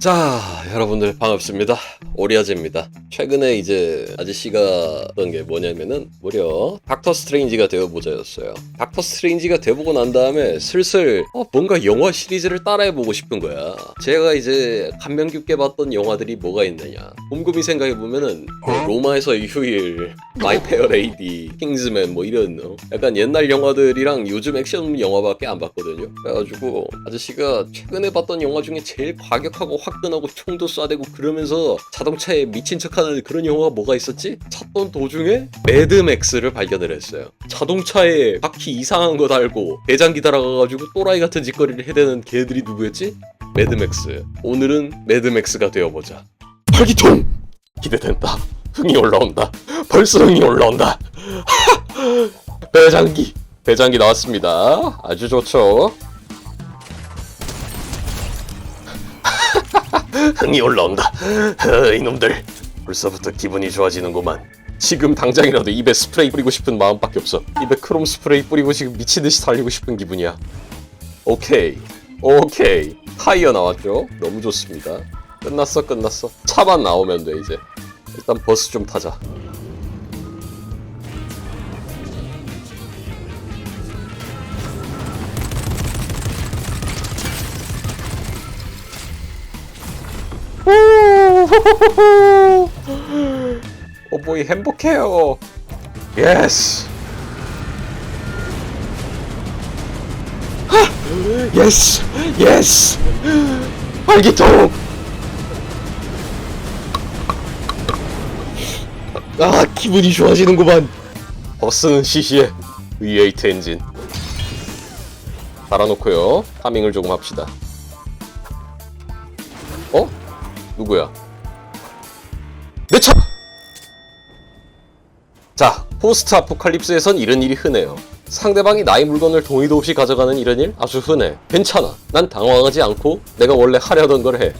자, 여러분들 반갑습니다. 오리아제입니다. 최근에 이제 아저씨가 했던 게 뭐냐면은 무려 닥터 스트레인지가 되어보자였어요. 닥터 스트레인지가 돼보고 난 다음에 슬슬 어, 뭔가 영화 시리즈를 따라해보고 싶은 거야. 제가 이제 감명 깊게 봤던 영화들이 뭐가 있느냐. 곰곰이 생각해보면은 뭐 로마에서의 휴일, 마이 페어 레이디, 킹즈맨 뭐 이런 어, 약간 옛날 영화들이랑 요즘 액션 영화밖에 안 봤거든요. 그래가지고 아저씨가 최근에 봤던 영화 중에 제일 과격하고 화끈하고 총도 쏴대고 그러면서 자동차에 미친 척하는 그런 영화가 뭐가 있었지? 찾던 도중에 매드맥스를 발견을 했어요. 자동차에 바퀴 이상한 거 달고 대장기 달아가가지고 또라이 같은 짓거리를 해대는 걔들이 누구였지? 매드맥스. 오늘은 매드맥스가 되어보자. 팔기통! 기대된다. 흥이 올라온다. 벌써 흥이 올라온다. 배장기. 배장기 나왔습니다. 아주 좋죠. 흥이 올라온다. 어, 이놈들 벌써부터 기분이 좋아지는구만. 지금 당장이라도 입에 스프레이 뿌리고 싶은 마음밖에 없어. 입에 크롬 스프레이 뿌리고 지금 미친 듯이 달리고 싶은 기분이야. 오케이, 오케이. 타이어 나왔죠? 너무 좋습니다. 끝났어, 끝났어. 차만 나오면 돼 이제. 일단 버스 좀 타자. 오보이 행복해요. 예스. 하! 예스. 예스. 활기통. 아 기분이 좋아지는구만. 버스는 시시해. V8 엔진. 달아놓고요. 파밍을 조금 합시다. 어? 누구야? 내 차! 자, 포스트 아포칼립스에선 이런 일이 흔해요. 상대방이 나의 물건을 동의도 없이 가져가는 이런 일 아주 흔해. 괜찮아. 난 당황하지 않고 내가 원래 하려던 걸 해.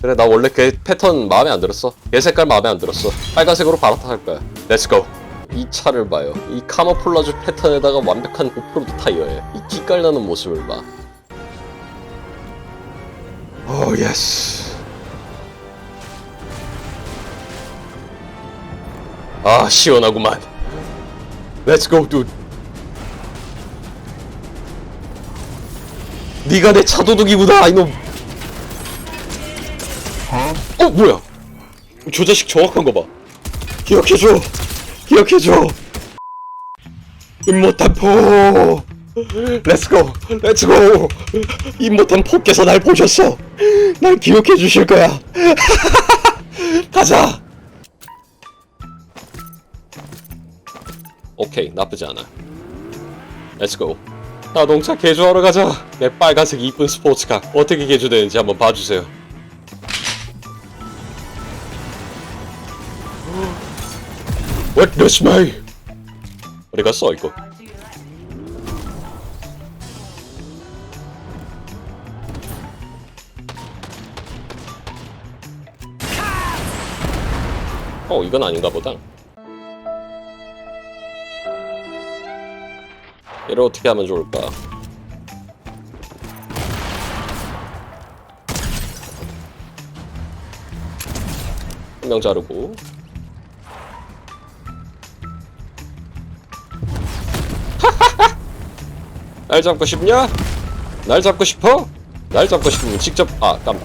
그래, 나 원래 그 패턴 마음에 안 들었어. 얘 색깔 마음에 안 들었어. 빨간색으로 갈아탈 거야. 렛츠고. 이 차를 봐요. 이 카모플라주 패턴에다가 완벽한 오프로드 타이어에 이 기깔나는 모습을 봐. 오, 예스. 아 시원하구만. 렛츠고 두 네가 내 차도둑이구나 이놈. 어 뭐야? 저 자식 정확한 거봐. 기억해줘. 기억해줘. 임못한 포. 렛츠고 렛츠고 임못한 포께서 날 보셨어. 날 기억해 주실 거야. 가자 오케이 나쁘지 않아. 렛츠고 자동차 개조하러 가자. 내 빨간색 이쁜 스포츠카. 어떻게 개조되는지 한번 봐주세요. Witness me 어디 갔어 이거? 어 이건 아닌가 보다 얘를 어떻게 하면 좋을까? 한 명 자르고 날 잡고 싶냐? 날 잡고 싶어? 날 잡고 싶으면 직접 아 깜.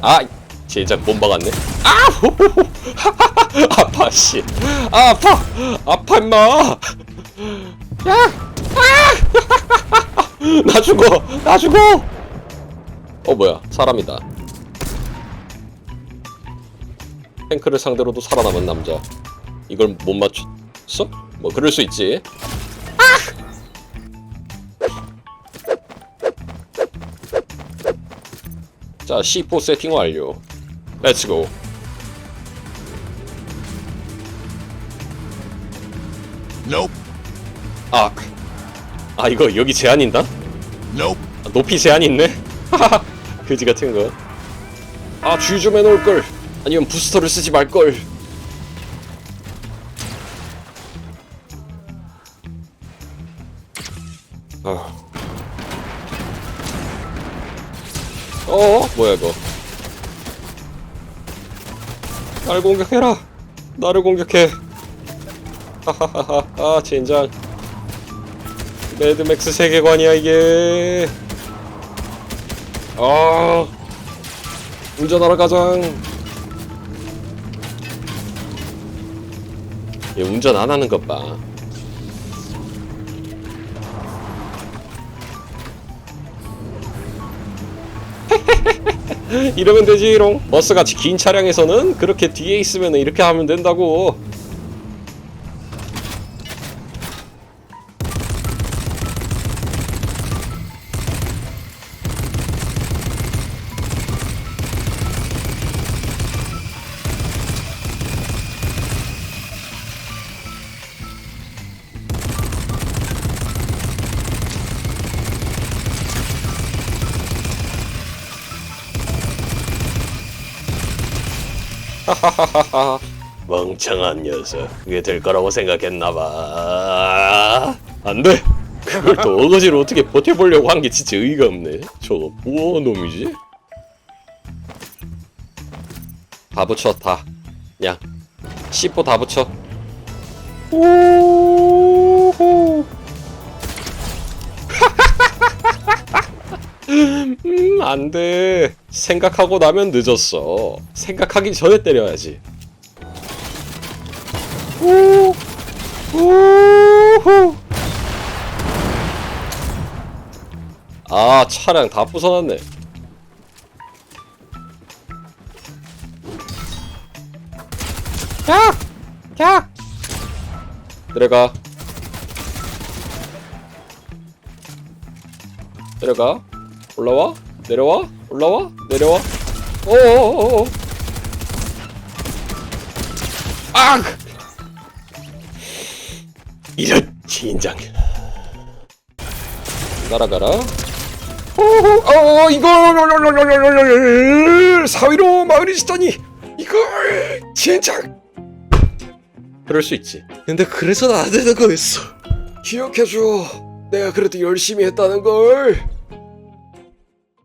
아 제작 못 박았네. 아 호호호. 아파 씨. 아, 아파 아파 임마. 야. 나 죽어! 나 죽어! 어 뭐야 사람이다 탱크를 상대로도 살아남은 남자 이걸 못 맞췄어? 뭐 그럴 수 있지 자 C4 세팅 완료 렛츠고 Nope. 아, 아 이거 여기 제한 있나? Nope. 아, 높이 제한이 있네? 그지 같은 거. 아, 주의 좀 해놓을 걸. 아니면 부스터를 쓰지 말 걸. 아. 어, 뭐야 이거? 날 공격해라 나를 공격해 하하하하 아 젠장 매드맥스 세계관이야 이게. 아. 운전하러 가장 얘 운전 안 하는 것봐. 이러면 되지롱. 버스같이 긴 차량에서는 그렇게 뒤에 있으면 이렇게 하면 된다고 하하하하 멍청한 녀석. 그게 될 거라고 생각했나봐. 안 돼. 그걸 또 어거지로 어떻게 버텨보려고 한 게 진짜 의의가 없네. 저거 뭐 놈이지? 다 붙여 다. 그냥 C4 다 붙여. 오 음, 안 돼. 생각하고 나면 늦었어. 생각하기 전에 때려야지. 오, 오호. 아, 차량 다 부숴놨네. 야! 야! 내려가. 내려가. 올라와? 내려와? 올라와? 내려와? 어어어어 아! 이런 진장 날아가라. 어 이걸 사위로 마을이 짓다니. 이걸 진장 그럴 수 있지. 근데 그래서는 안 되는 거였어. 기억해줘. 내가 그래도 열심히 했다는 걸